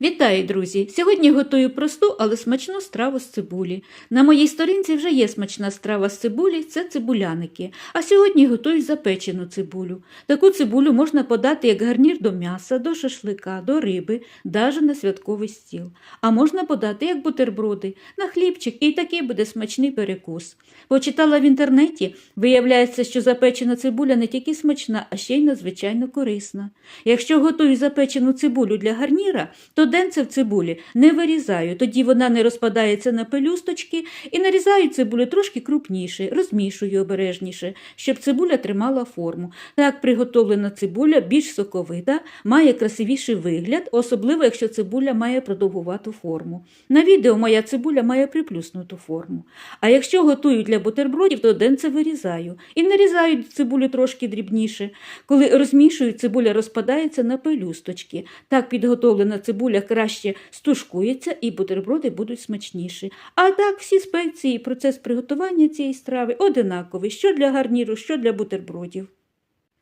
ve Вітаю, друзі! Сьогодні готую просту, але смачну страву з цибулі. На моїй сторінці вже є смачна страва з цибулі це цибуляники. А сьогодні готую запечену цибулю. Таку цибулю можна подати як гарнір до м'яса, до шашлика, до риби, навіть на святковий стіл. А можна подати як бутерброди, на хлібчик, і такий буде смачний перекус. Почитала в інтернеті, виявляється, що запечена цибуля не тільки смачна, а ще й надзвичайно корисна. Якщо готую запечену цибулю для гарніра, то денце в цибулі не вирізаю, тоді вона не розпадається на пелюсточки і нарізаю цибулю трошки крупніше, розмішую обережніше, щоб цибуля тримала форму. Так приготовлена цибуля більш соковита, має красивіший вигляд, особливо якщо цибуля має продовгувату форму. На відео моя цибуля має приплюснуту форму. А якщо готую для бутербродів, то денце вирізаю і нарізаю цибулю трошки дрібніше. Коли розмішую, цибуля розпадається на пелюсточки. Так підготовлена цибуля краще стушкується і бутерброди будуть смачніші. А так всі спеції і процес приготування цієї страви одинаковий, що для гарніру, що для бутербродів.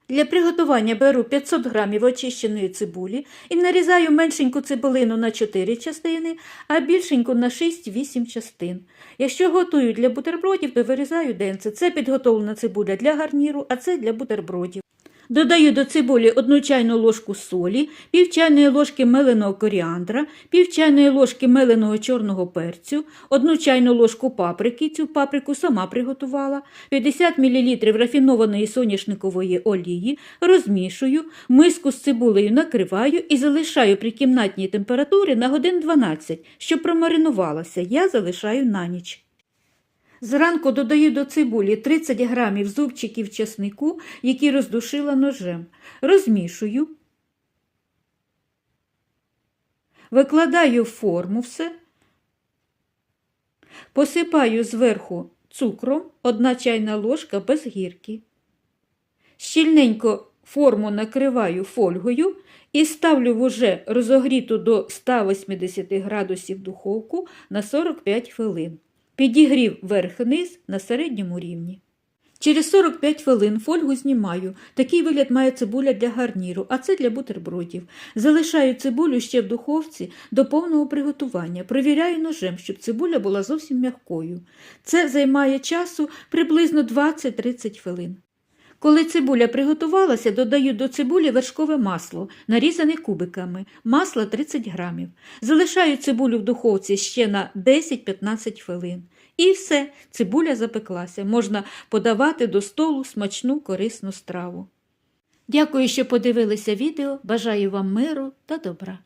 Для приготування беру 500 грамів очищеної цибулі і нарізаю меншеньку цибулину на 4 частини, а більшеньку на 6-8 частин. Якщо готую для бутербродів, то вирізаю денце. Це підготовлена цибуля для гарніру, а це для бутербродів. Додаю до цибулі 1 чайну ложку солі, пів чайної ложки меленого коріандра, пів чайної ложки меленого чорного перцю, 1 чайну ложку паприки, цю паприку сама приготувала, 50 мл рафінованої соняшникової олії, розмішую, миску з цибулею накриваю і залишаю при кімнатній температурі на годин 12, щоб промаринувалася. Я залишаю на ніч. Зранку додаю до цибулі 30 грамів зубчиків чеснику, які роздушила ножем. Розмішую, викладаю в форму все, посипаю зверху цукром, одна чайна ложка без гірки. Щільненько форму накриваю фольгою і ставлю в уже розогріту до 180 градусів духовку на 45 хвилин. Підігрів верх-низ на середньому рівні. Через 45 хвилин фольгу знімаю. Такий вигляд має цибуля для гарніру, а це для бутербродів. Залишаю цибулю ще в духовці до повного приготування. Провіряю ножем, щоб цибуля була зовсім м'якою. Це займає часу приблизно 20-30 хвилин. Коли цибуля приготувалася, додаю до цибулі вершкове масло, нарізане кубиками, масло 30 грамів. Залишаю цибулю в духовці ще на 10-15 хвилин. І все, цибуля запеклася. Можна подавати до столу смачну корисну страву. Дякую, що подивилися відео. Бажаю вам миру та добра.